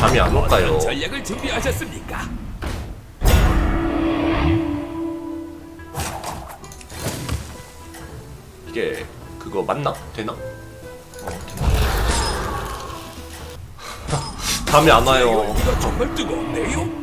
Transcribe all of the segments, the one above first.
잠이 안 올까요? 전략을 준비하셨습니까? 이게 그거 맞나? 되나? 어, 되나? 잠이 안 와요. 열기가 정말 뜨겁네요.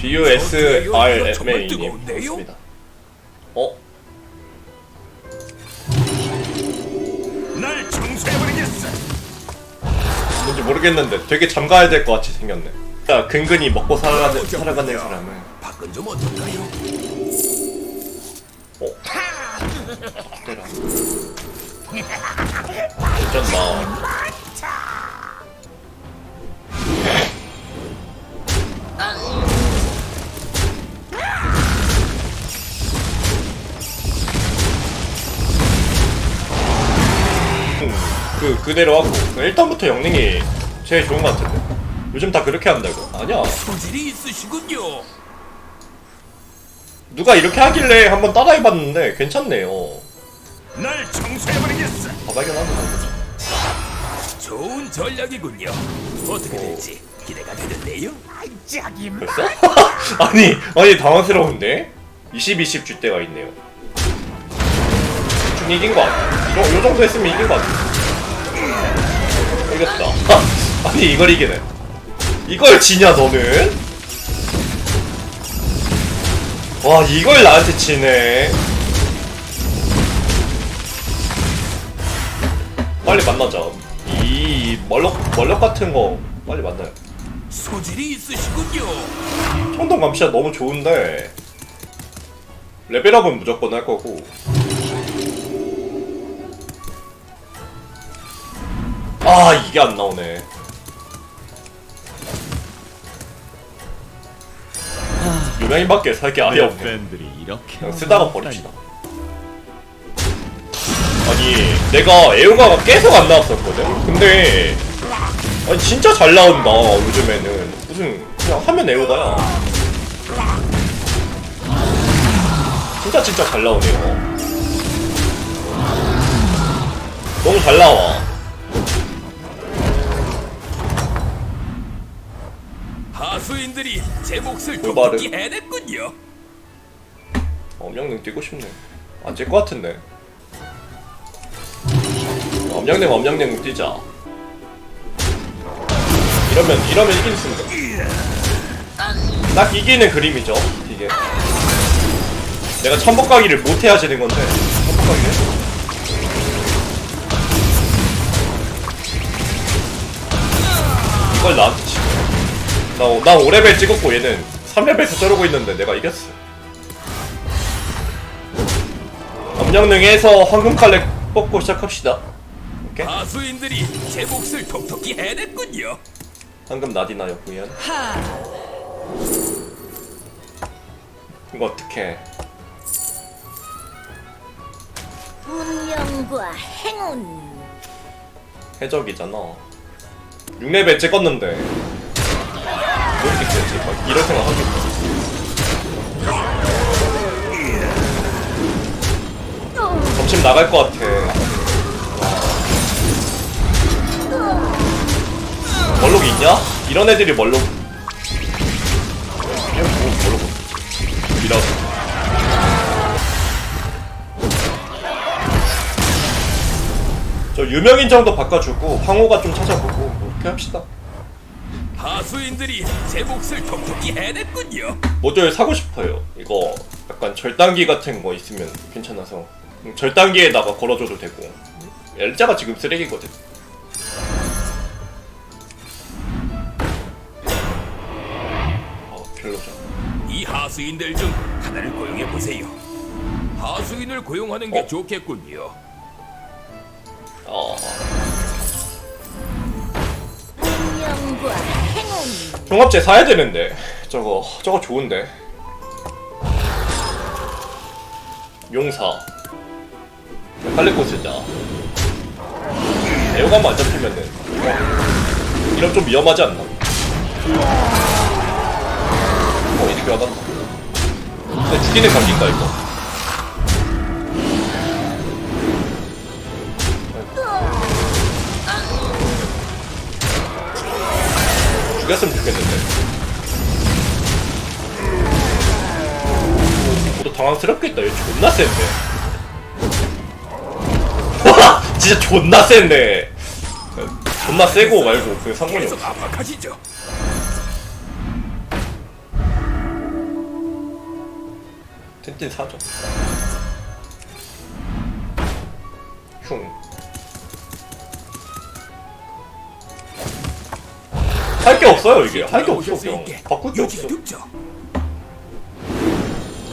G U S R M A 님 뜨거운데요? 어? 뭔지 모르겠는데 되게 잠가야 될 것 같이 생겼네. 자, 근근히 먹고 살아가는, 살아가는 사람은 밖은 좀 어떨까요? 어? 때라. 어쩐다. 그 그대로 하고. 1탄부터 영능이 제일 좋은 것 같은데. 요즘 다 그렇게 한다고? 아니야. 소질이 있으시군요. 누가 이렇게 하길래 한번 따라해봤는데 괜찮네요. 날 청소해버리겠어. 다 발견하는 거죠 좋은 전략이군요. 어떻게 될지 기대가 되는데요. 벌써? 아니 아니 당황스러운데? 20, 20 줄 때가 있네요. 좀 이긴 거 같아. 요, 요 정도 했으면 이긴 거 같아 이겼다. 아니 이걸 이기네. 이걸 지냐 너는? 와 이걸 나한테 치네. 빨리 만나자. 이 멀럭 멀럭 같은 거 빨리 만나요. 소질이 있으시군요. 청동 감시가 너무 좋은데 레벨업은 무조건 할 거고 아 이게 안 나오네. 유명인밖에 살 게 아예 없네. 팬들이 이렇게 그냥 쓰다가 버립시다. 아니 내가 애호가가 계속 안 나왔었거든? 근데 아니 진짜 잘 나온다 요즘에는. 무슨 그냥 하면 애호가야. 진짜 진짜 잘 나오네요. 너무 잘 나와 하수인들이 제 몫을 골발은. 톡톡히 해냈군요. 엄영능 뛰고 싶네 안뛸것 같은데. 엄영능 엄영능 뛰자. 이러면 이러면 있습니다 딱 이기는 그림이죠 이게. 내가 천복가기를 못 해야 지는 건데. 천복가기를? 이걸 나한테 치고 나, 나 5레벨 찍었고 얘는 3레벨 더 자르고 있는데 내가 이겼어. 엄영능에서 황금 칼렉 뽑고 시작합시다. 오케이? 제 몫을 톡톡히 해냈군요. 황금 나디나요 구현? 이거 어떡해. 운명과 행운. 해적이잖아. 6레벨 찍었는데 됐지? 막 이런 생각 하겠다 점심 나갈 것 같아. 멀록 있냐? 이런 애들이 멀록. 이게 뭐 멀록 미라서 저 유명인 정도 바꿔주고 황호가 좀 찾아보고 뭐 이렇게 합시다 하수인들이 제 몫을 톡톡히 해냈군요. 모듈 사고 싶어요 이거 약간 절단기 같은 거 있으면 괜찮아서 음, 절단기에다가 걸어줘도 되고 엘자가 지금 쓰레기거든 아 별로죠 이 하수인들 중 하나를 고용해 보세요. 하수인을 고용하는 게 어? 좋겠군요. 아 운명과 행운 종합제 사야 되는데. 저거 저거 좋은데. 용사. 칼리코 쓰자. 애호가만 안 잡히면은 이런 좀 위험하지 않나? 어 이렇게 하다 근데 죽이는 각인가 이거 죽였으면 좋겠는데. 모두 당황스럽겠다. 얘 존나 센데. 와, 진짜 존나 센데. 존나 세고 말고 그 상관이 없어. 압박하시죠. 텐틴 사죠. 흉. 할 게 없어요 이게. 할 게 없어 그냥. 바꿀 게 없어. 여지가 득죠.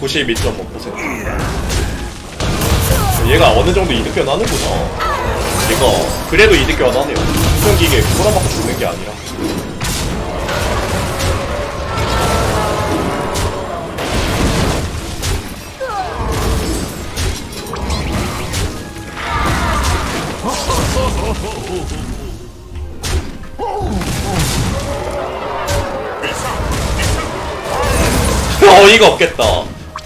92.5%. 얘가 어느 정도 이득 변하는구나. 얘가 그래도 이득 변하네요. 수정기계 꼬라박고 죽는 게 아니라. 어이가 없겠다.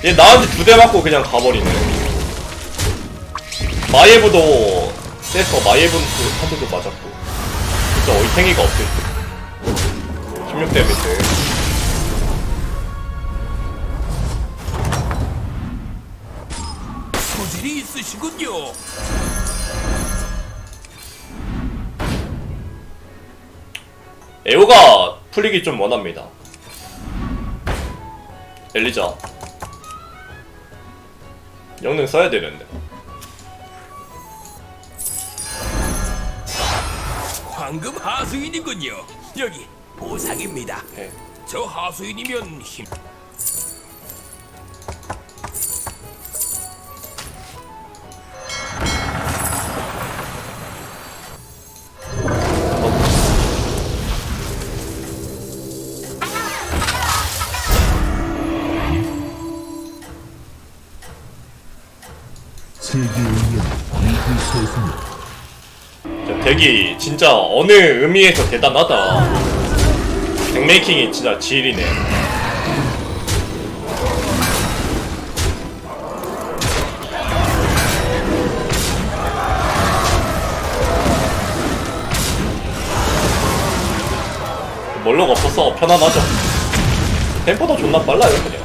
얘 나한테 두 대 맞고 그냥 가버리네. 마예부도 세서 마예부 한 대도 맞았고. 진짜 어이탱이가 없을 때. 16 데미지. 소질이 있으시군요. 에오가 풀리기 좀 원합니다. 엘리자. 영능 써야 되는데. 황금 하수인이군요. 여기 보상입니다. 네. 저 하수인이면 힘. 덱이 진짜 어느 의미에서 대단하다. 덱메이킹이 진짜 지일이네. 멀로가 없어서 편안하죠. 템포도 존나 빨라요, 그냥.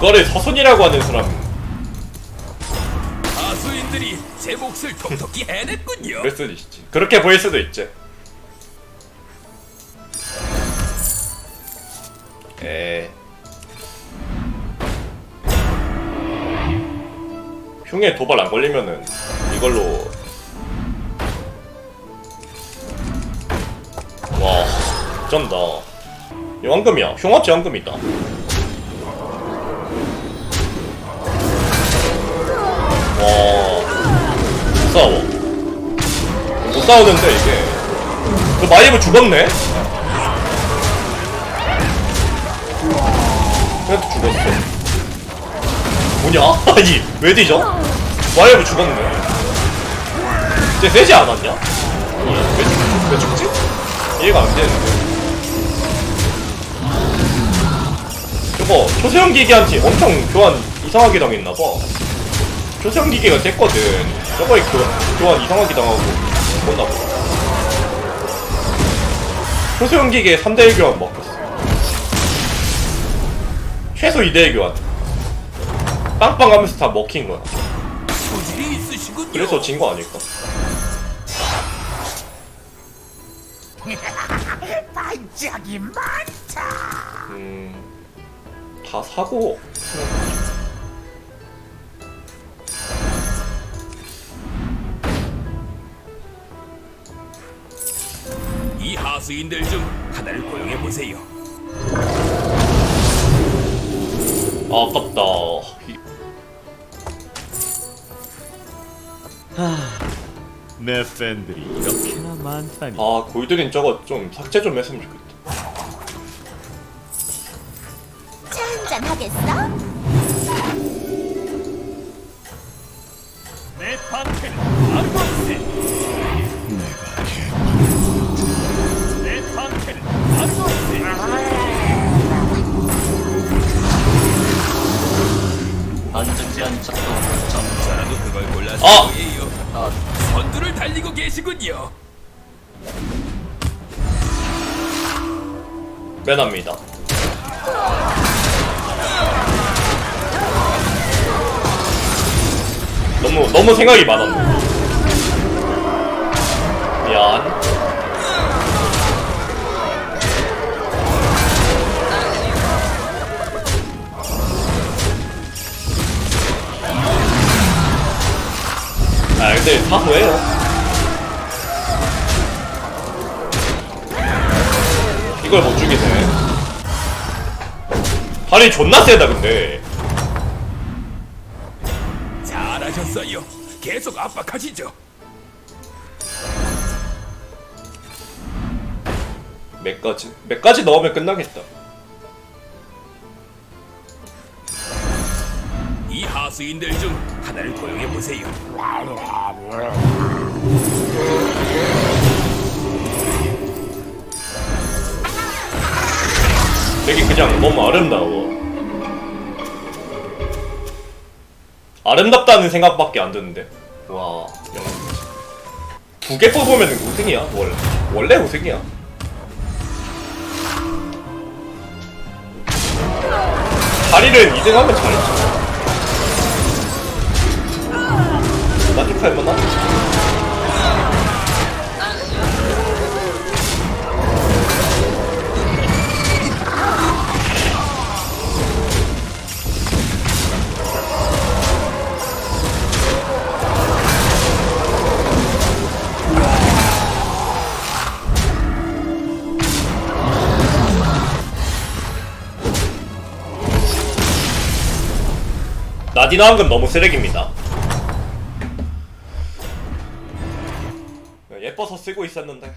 이거를 서순이라고 하는 사람 하수인들이 제 몫을 톡톡히 해냈군요. 그럴 수도 있지. 그렇게 보일 수도 있지. 에. 흉에 도발 안 걸리면은 이걸로 와 쩐다. 이거 황금이야. 흉합지 황금이다. 못 싸우는데 이게 그 마이브 죽었네? 그래도 죽었어 뭐냐? 아니 왜 뒤져? 마이브 죽었네 쟤 세지 않았냐? 왜, 죽- 왜 죽지? 이해가 안 되는데 저거 초세형 기계한테 엄청 교환 이상하게 당했나봐 초세형 기계가 됐거든 저거에 교, 교환 이상하게 당하고 죽었나 보다 초소형 기계 3대1 교환 먹혔어. 최소 2대1 교환. 빵빵 하면서 다 먹힌 거야. 그래서 진 거 아닐까? 반짝이 많다. 음, 다 사고. 수인들 중 하나를 고용해 보세요. 아, 아깝다. 이- 내 팬들이 이렇게나 많다니 아, 골드린 저거 좀 삭제 좀 했으면 좋겠다. 너무 너무 생각이 많았네. 미안. 아 근데 사소해요. 이걸 못 죽이네. 발이 존나 세다 근데. 계속 압박하시죠. 몇 가지? 몇 가지 넣으면 끝나겠다. 이 하수인들 중 하나를 고용해 보세요. 되게 그냥 너무 아름다워. 아름답다는 생각밖에 안 드는데. 와, 두개 뽑으면 우승이야. 원래 원래 우승이야. 다리를 2등 하면 잘했지. 나중에 할만하? 나디나 한건 너무 쓰레기입니다. 예뻐서 쓰고 있었는데.